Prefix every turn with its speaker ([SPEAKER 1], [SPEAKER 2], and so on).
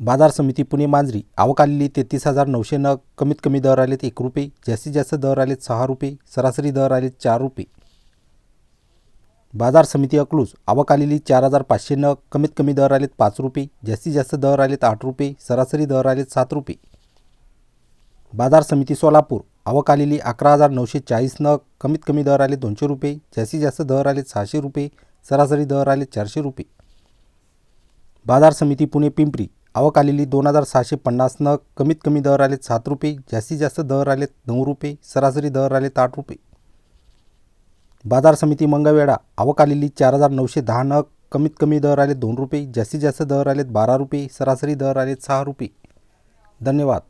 [SPEAKER 1] बाजार समिती पुणे मांजरी. आवक आलेली तेहतीस हजार नऊशे नग. कमीत कमी दर आलेत एक रुपये. जास्तीत जास्त दर आलेत सहा रुपये. सरासरी दर आलेत चार रुपये. बाजार समिती अकलूज. आवक आलेली चार हजार पाचशे नग. कमीत कमी दर आलेत पाच रुपये. जास्तीत जास्त दर आलेत आठ रुपये. सरासरी दर आलेत सात रुपये. बाजार समिती सोलापूर. आवक आलेली अकरा हजार नऊशे चाळीस नग. कमीत कमी दर आले दोनशे रुपये. जास्तीत जास्त दर आले सहाशे रुपये. सरासरी दर आले चारशे रुपये. बाजार समिती पुणे पिंपरी. आवक आलेली दोन हजार सहाशे पन्नास नग कमीत कमी दर आले सात रुपये जास्तीत जास्त दर आलेत नऊ रुपये सरासरी दर आले आठ रुपये. बाजार समिती मंगळवेढा आवक आलेली चार हजार नऊशे दहा नग कमीत कमी दर आले दोन रुपये जास्तीत जास्त दर आलेत बारा रुपये सरासरी दर आलेत सहा रुपये. धन्यवाद.